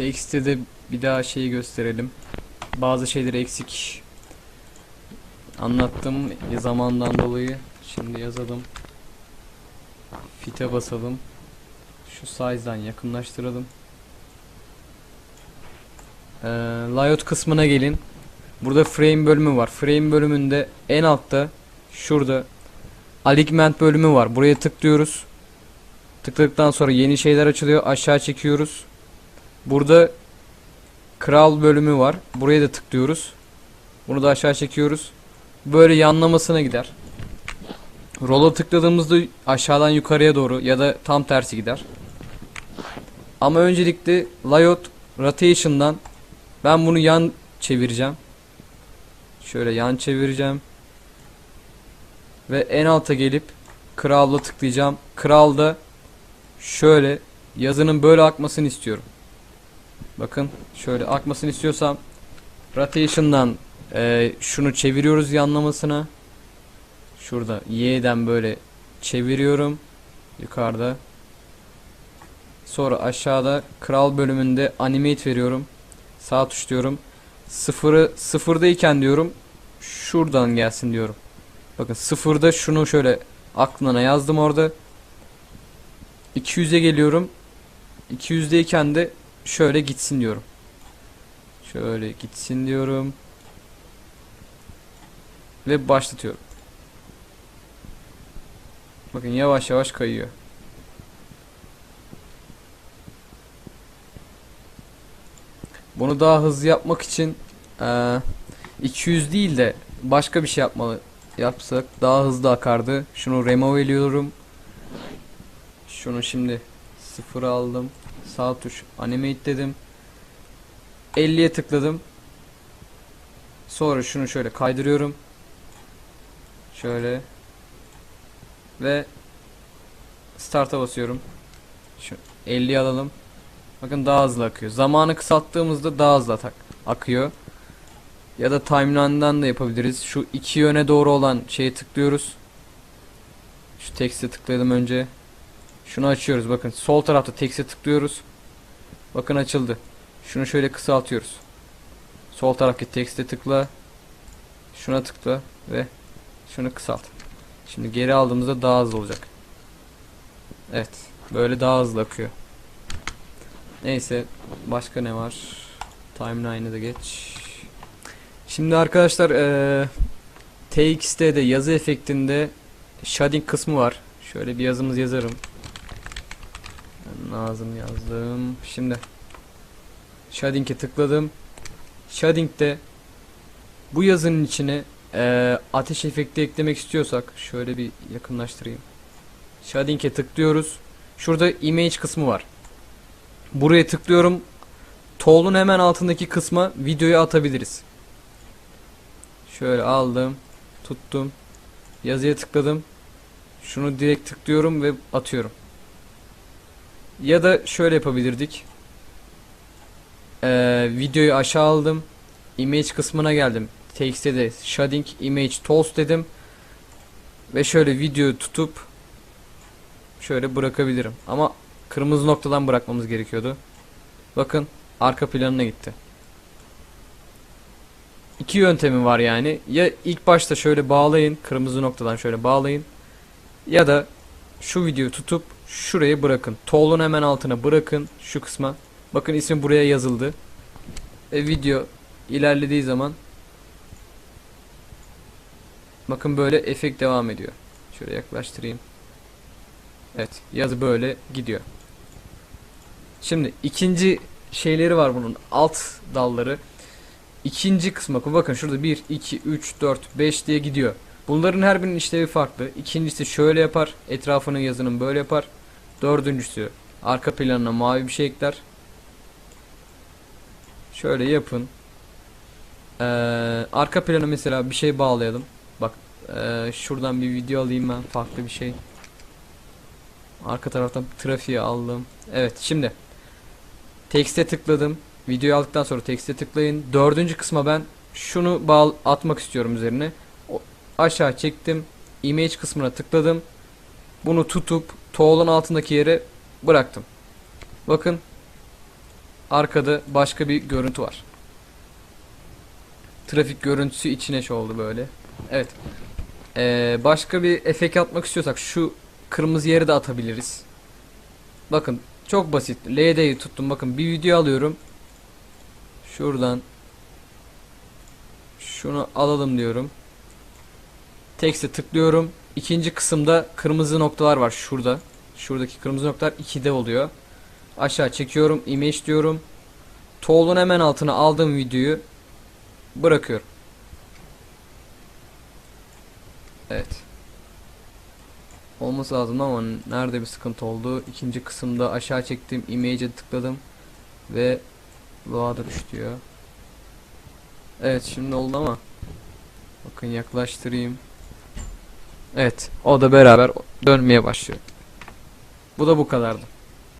TXT'de de bir daha şeyi gösterelim. Bazı şeyleri eksik anlattım zamandan dolayı. Şimdi yazalım. Fite basalım. Şu size'dan yakınlaştıralım. Ee, layout kısmına gelin. Burada frame bölümü var. Frame bölümünde en altta şurada alignment bölümü var. Buraya tıklıyoruz. Tıkladıktan sonra yeni şeyler açılıyor. Aşağı çekiyoruz. Burada kral bölümü var. Buraya da tıklıyoruz. Bunu da aşağı çekiyoruz. Böyle yanlamasına gider. Roll'a tıkladığımızda aşağıdan yukarıya doğru ya da tam tersi gider. Ama öncelikle layout rotation'dan ben bunu yan çevireceğim. Şöyle yan çevireceğim. Ve en alta gelip kral'la tıklayacağım. Kral'da şöyle yazının böyle akmasını istiyorum. Bakın şöyle akmasını istiyorsam rotation'dan e, şunu çeviriyoruz yanlamasına. Şurada Y'den böyle çeviriyorum. Yukarıda. Sonra aşağıda kral bölümünde animate veriyorum. Sağ tuş diyorum. Sıfırı sıfırdayken diyorum. Şuradan gelsin diyorum. Bakın sıfırda şunu şöyle aklına yazdım orada. 200'e geliyorum. 200'deyken de şöyle gitsin diyorum. Şöyle gitsin diyorum. Ve başlatıyorum. Bakın yavaş yavaş kayıyor. Bunu daha hızlı yapmak için eee, 200 değil de başka bir şey yapmalı yapsak daha hızlı akardı. Şunu remove ediyorum. Şunu şimdi sıfır aldım. Sağ tuş animate dedim. 50'ye tıkladım. Sonra şunu şöyle kaydırıyorum. Şöyle ve start'a basıyorum. Şu 50'yi alalım. Bakın daha hızlı akıyor. Zamanı kısalttığımızda daha hızlı atak akıyor. Ya da timeline'dan da yapabiliriz. Şu iki yöne doğru olan şeye tıklıyoruz. Şu tekste tıklayalım önce. Şunu açıyoruz bakın. Sol tarafta tekste tıklıyoruz. Bakın açıldı. Şunu şöyle kısaltıyoruz. Sol taraftaki tekste tıkla. Şuna tıkla ve şunu kısalt. Şimdi geri aldığımızda daha hızlı olacak. Evet. Böyle daha hızlı akıyor. Neyse. Başka ne var? Timeline'ı da geç. Şimdi arkadaşlar eee TXT'de yazı efektinde shading kısmı var. Şöyle bir yazımız yazarım. Nazım yazdım. Şimdi shading'e tıkladım. Shading'de bu yazının içine eee, ateş efekti eklemek istiyorsak şöyle bir yakınlaştırayım. Shading'e tıklıyoruz. Şurada image kısmı var. Buraya tıklıyorum. Tool'un hemen altındaki kısma videoyu atabiliriz. Şöyle aldım. Tuttum. Yazıya tıkladım. Şunu direkt tıklıyorum ve atıyorum. Ya da şöyle yapabilirdik. Ee, videoyu aşağı aldım. Image kısmına geldim. TXT'de shading image tools dedim. Ve şöyle videoyu tutup şöyle bırakabilirim. Ama kırmızı noktadan bırakmamız gerekiyordu. Bakın arka planına gitti. İki yöntemi var yani. Ya ilk başta şöyle bağlayın. Kırmızı noktadan şöyle bağlayın. Ya da şu videoyu tutup şuraya bırakın. Tool'un hemen altına bırakın. Şu kısma. Bakın ismi buraya yazıldı. Ve video ilerlediği zaman bakın böyle efekt devam ediyor. Şöyle yaklaştırayım. Evet yazı böyle gidiyor. Şimdi ikinci şeyleri var bunun alt dalları. İkinci kısma bakın şurada 1 2 3 4 5 diye gidiyor. Bunların her birinin işlevi farklı. İkincisi şöyle yapar. Etrafının yazının böyle yapar. Dördüncüsü arka planına mavi bir şey ekler. Şöyle yapın. Ee, arka plana mesela bir şey bağlayalım. Bak ee, şuradan bir video alayım ben farklı bir şey. Arka taraftan trafiği aldım. Evet şimdi Text'e tıkladım. Videoyu aldıktan sonra text'e tıklayın. Dördüncü kısma ben şunu bağ atmak istiyorum üzerine. Aşağı çektim. Image kısmına tıkladım. Bunu tutup tool'un altındaki yere bıraktım. Bakın arkada başka bir görüntü var. Trafik görüntüsü içine şey oldu böyle. Evet. Ee, başka bir efekt atmak istiyorsak şu kırmızı yeri de atabiliriz. Bakın çok basit. LD'yi tuttum. Bakın bir video alıyorum. Şuradan şunu alalım diyorum. Text'e tıklıyorum. İkinci kısımda kırmızı noktalar var şurada. Şuradaki kırmızı noktalar 2'de oluyor. Aşağı çekiyorum. Image diyorum. Tool'un hemen altına aldığım videoyu bırakıyorum. Evet. Olması lazım ama nerede bir sıkıntı oldu? İkinci kısımda aşağı çektim. Image'e tıkladım. Ve Loader diyor. Evet şimdi oldu ama bakın yaklaştırayım. Evet o da beraber dönmeye başlıyor. Bu da bu kadardı.